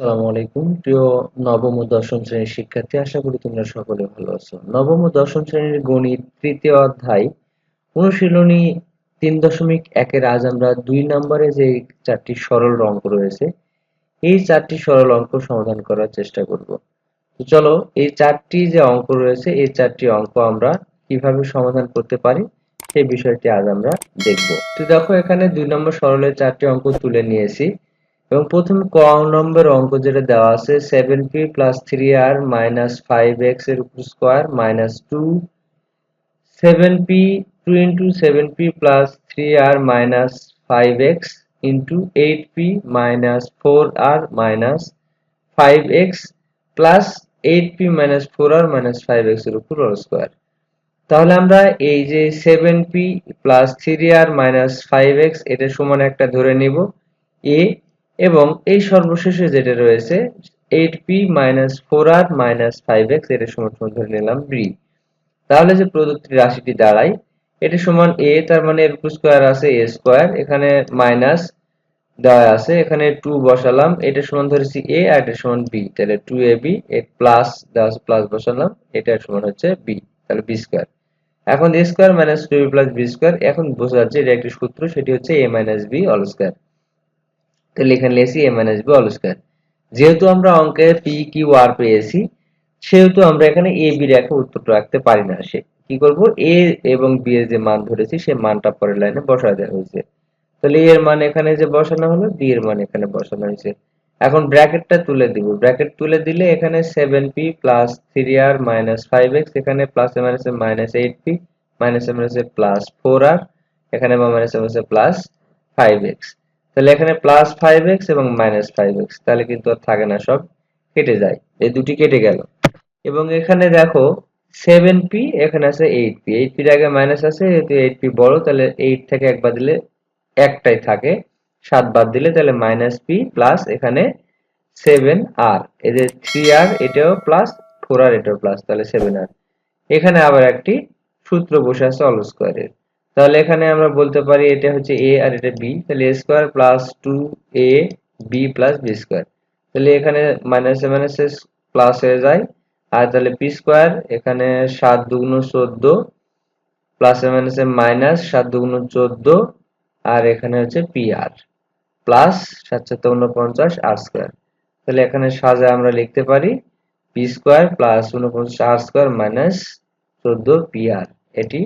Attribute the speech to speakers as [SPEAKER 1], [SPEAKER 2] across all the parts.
[SPEAKER 1] আসসালামু আলাইকুম। প্রিয় নবম ও দশম শ্রেণির শিক্ষার্থী, আশা করি তোমরা সকলে ভালো আছো। নবম ও দশম শ্রেণির গণিত তৃতীয় অধ্যায় অনুশীলনী তিন দশমিক একের আজ আমরা দুই নম্বরে যে চারটি সরল অঙ্ক রয়েছে, এই চারটি সরল অঙ্ক সমাধান করার চেষ্টা করব। তো চলো, এই চারটি যে অঙ্ক রয়েছে, এই চারটি অঙ্ক আমরা কীভাবে সমাধান করতে পারি, সেই বিষয়টি আজ আমরা দেখব। তো দেখো, এখানে দুই নম্বর সরলের চারটি অঙ্ক তুলে নিয়েছি। এবং প্রথম ক নম্বর অঙ্ক যেটা দেওয়া আছে seven P plus three R minus five এক্সের উপর square minus two seven P two into seven P plus three R minus five X into eight P minus four R minus five X plus eight P minus four R minus five এক্সের উপর whole square তাহলে আমরা এই যে seven P plus three R minus five X এটা সমান একটা ধরে নিব। এ এবং এই সর্বশেষে যেটা রয়েছে eight P minus four R minus five X এটা সমান সমান ধরে নিলাম বি তাহলে যে প্রদত্ত রাশিটি দাঁড়ায়, এটা সমান এ তার মানে এর স্কোয়ার আছে এ স্কোয়ার এখানে মাইনাস দেওয়া আছে, এখানে টু বসালাম, এটা সমান ধরেছি এ আর এটা সমান বি তাহলে টু এ বি প্লাস দেওয়া আছে প্লাস বসালাম, এটা সমান হচ্ছে বি তাহলে বি স্কোয়ার এখন A square minus two plus B square এখন বোঝা যাচ্ছে এটা একটি সূত্র, সেটি হচ্ছে A minus B all square তাহলে এখানে লিখেছি A minus B all square যেহেতু আমরা অঙ্কে পি কিউ আর পেয়েছি, সেহেতু আমরা এখানে এ বি রেখে উত্তর রাখতে পারি না। সে কি করব? এ এবং বি এর যে মান ধরেছি, সে মানটা পরের লাইনে বসা দেওয়া হয়েছে। তাহলে এ এর মান এখানে যে বসানো হলো বি এর মান এখানে বসানো হয়েছে। এখন ব্র্যাকেটটা তুলে দিব। ব্র্যাকেট তুলে দিলে এখানে seven P plus three R minus five X এখানে প্লাস এ minus minus eight P minus এ মাইনাস প্লাস ফোর আর এখানে মাইনাস এ মাইনাস প্লাস ফাইভ এক্স তাহলে এখানে প্লাস ফাইভ এক্স এবং মাইনাস ফাইভ এক্স তাহলে কিন্তু আর থাকে না, সব কেটে যায়। এই দুটি কেটে গেল। এবং এখানে দেখো সেভেন পি এখানে আছে এইট পি এইট পির আগে মাইনাস আছে, যেহেতু এইট পি বড়, তাহলে এইট থেকে একবার দিলে একটাই থাকে। সাত বাদ দিলে তাহলে মাইনাস পি প্লাস এখানে সেভেন আর যে থ্রি আর এটাও প্লাস ফোর আর এটাও প্লাস তাহলে সেভেন আর এখানে আবার একটি সূত্র বসে আছে অল স্কোয়ারের তাহলে এখানে আমরা বলতে পারি এটা হচ্ছে এ আর এটা বি তাহলে A square plus two A B plus B square তাহলে এখানে মাইনাসে মাইনাসে প্লাস হয়ে যায়। আর তাহলে পি স্কোয়ার এখানে সাত দুগুণ চোদ্দ প্লাসে মাইনাসে মাইনাস সাত দুগুণ চোদ্দ। আর এখানে হচ্ছে পি আর প্লাস সাত সাত উনপঞ্চাশ আর স্কোয়ার তাহলে এখানে সাজে আমরা লিখতে পারি পি স্কোয়ার প্লাস উনপঞ্চাশ আর স্কোয়ার মাইনাস চোদ্দ পি আর এটি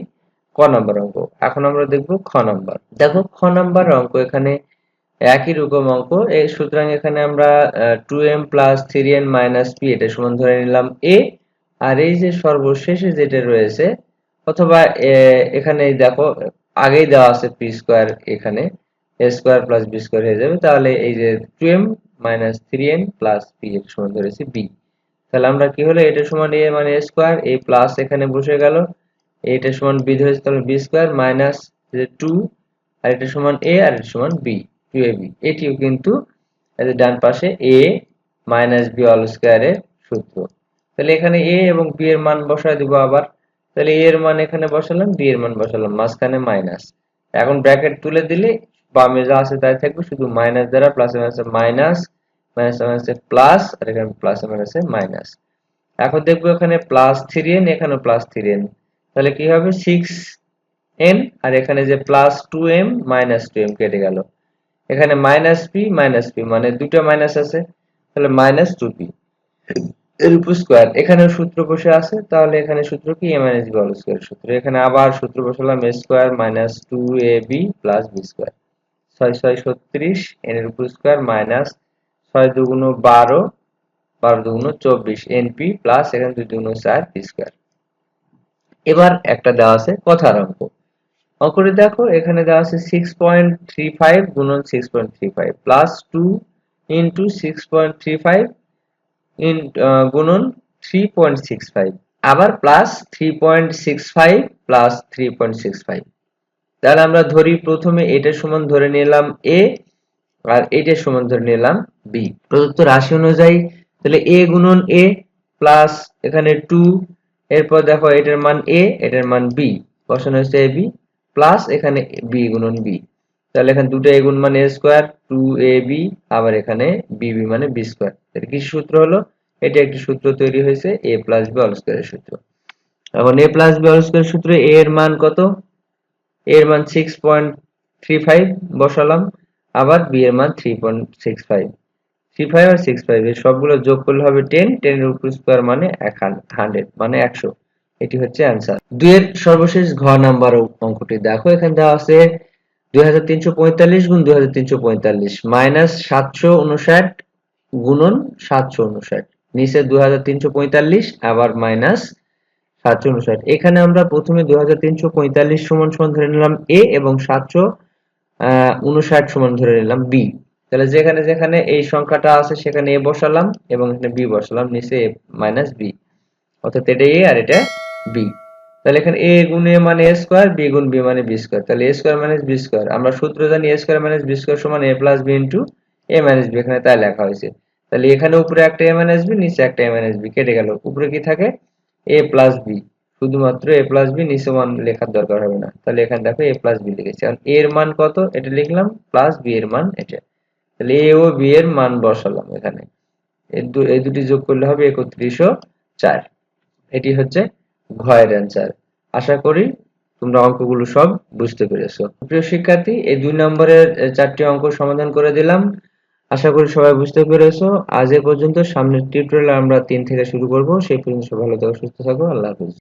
[SPEAKER 1] ক নাম্বার অঙ্ক। এখন আমরা দেখব খ নাম্বার। দেখো, খ নাম্বার অঙ্ক এখানে একই রকম অঙ্ক। সুতরাং এখানে আমরা two M plus three N minus P এটা সমান ধরে নিলাম এ আর এই যে সর্বশেষে যেটা রয়েছে, অথবা এখানে দেখো, আগেই দেওয়া আছে পি স্কোয়ার এখানে A square plus B square হয়ে যাবে। তাহলে এই যে two M minus three N plus P এর সমান ধরেছি বি তাহলে আমরা কি হলো, এটা সমান এ মানে এ স্কোয়ার এই প্লাস এখানে বসে গেল। এটা সমান বি ধরেছি তাহলে বি স্কোয়ার মাইনাস টু আর এটা সমান এ আর এটা সমান বি টু এ বি এটিও কিন্তু ডান পাশে এ মাইনাস বি অল স্কোয়ারের সূত্র। তাহলে এখানে এ এবং বি এর মান বসায় দিব আবার। তাহলে এ এর মান এখানে বসালাম বি এর মান বসালাম, মাঝখানে মাইনাস এখন ব্র্যাকেট তুলে দিলে বামে যা আছে তাই থাকবে, শুধু মাইনাস দ্বারা প্লাস মাইনাসে মাইনাস মাইনাস মাইনাসে প্লাস আর এখানে প্লাস মাইনাসে মাইনাস এখন দেখব এখানে প্লাস থ্রি এন এখানে প্লাস থ্রি এন তাহলে কি হবে? সিক্স এন আর এখানে যে plus two M minus two M কেটে গেল। এখানে মাইনাস পি মাইনাস পি মানে দুটো মাইনাস আছে। তাহলে মাইনাস টু পি এর উপর স্কোয়ার এখানেও সূত্র বসে আছে, তাহলে এখানে সূত্র কি? A minus B all square সূত্র। এখানে আবার সূত্র বসালাম A square minus two A B plus B square ছয় ছয় ছত্রিশ এন এর উপর স্কোয়ার মাইনাস ছয় দুগুণ বারো বারো দুগুণ চব্বিশ এন পি প্লাস এখানে দুই দুগুণ চার পি স্কোয়ার এবার একটা দেওয়া আছে কথার অঙ্ক অঙ্কটি দেখো, এখানে দেওয়া আছে সিক্স পয়েন্ট থ্রি ফাইভ গুণন six point three five plus two into six point three five in গুণন থ্রি পয়েন্ট সিক্স ফাইভ আবার plus three point six five plus three point six five তাহলে আমরা ধরি, প্রথমে এটা সমান ধরে নিলাম এ আর এটা সমান ধরে নিলাম বি প্রদত্ত রাশি অনুযায়ী, তাহলে এ গুণন এ প্লাস এখানে টু এরপর দেখো এটার মান এ এটার মান বি বসানো হয়েছে এ বি প্লাস এখানে বি গুণন বি তাহলে এখানে দুটো এ গুণ মানে A square two A B আবার এখানে বি বি মানে বি স্কোয়ার এটা কি সূত্র হলো? এটা একটি সূত্র তৈরি হয়েছে এ প্লাস বি অল স্কোয়ারের সূত্র। এখন A plus B all square সূত্রে এ এর মান কত? এর মান সিক্স পয়েন্ট থ্রি ফাইভ বসালাম, আবার বি এর মান three point six five three five আর সিক্স ফাইভ এই সবগুলো যোগ করলে হবে টেন টেন এর উপর স্কোয়ার মানে এক হান্ড্রেড মানে একশো। এটি হচ্ছে অ্যান্সার দুইয়ের সর্বশেষ ঘ নাম্বার অঙ্কটি দেখো, এখানে দেওয়া আছে দুই হাজার তিনশো পঁয়তাল্লিশ গুণ দুই হাজার তিনশো পঁয়তাল্লিশ মাইনাস সাতশো উনষাট গুণন সাতশো উনষাট। নিচে দুই হাজার তিনশো পঁয়তাল্লিশ, আবার মাইনাস সাতশো উনষাট। এখানে আমরা প্রথমে দুই তিনশো পঁয়তাল্লিশ সমান সমান ধরে নিলাম এ এবং সাতশো উনষাট সমান ধরে নিলাম বি তাহলে যেখানে যেখানে এই সংখ্যাটা আছে সেখানে এ বসালাম এবং এখানে বি বসালাম, নিচে এ মাইনাস বি অর্থাৎ এটা এ আর এটা বি তাহলে এখানে এ গুণ এ মানে এ স্কোয়ার বি গুণ বি মানে বি স্কোয়ার তাহলে A square minus B square আমরা সূত্র জানি A square minus B square সমান A plus B into A minus B এখানে তাই লেখা হয়েছে। তাহলে এখানে উপরে একটা এ মাইনাস বি নিচে একটা এ মাইনাস বি কেটে গেল। উপরে কি থাকে? এ প্লাস বি শুধুমাত্র এ প্লাস বি নিচে মান লেখার দরকার হবে না। তাহলে এখানে দেখো এ প্লাস বি লিখেছি। এখন এর মান কত? এটা লিখলাম প্লাস বি এর মান এটা। তাহলে এ ও বি এর মান বসালাম এখানে। এই দুটি যোগ করলে হবে একত্রিশশো চার। এটি হচ্ছে ঘয়ের অ্যান্সার আশা করি তোমরা অঙ্কগুলো সব বুঝতে পেরেছ। প্রিয় শিক্ষার্থী, এই দুই নম্বরের চারটি অঙ্ক সমাধান করে দিলাম। আশা করি সবাই বুঝতে পেরেছ। আজ এ পর্যন্ত সামনের টিউটোরিয়াল আমরা তিন থেকে শুরু করব। সেই পর্যন্ত ভালো থাকো, সুস্থ থাকো। আল্লাহ হাফিজ।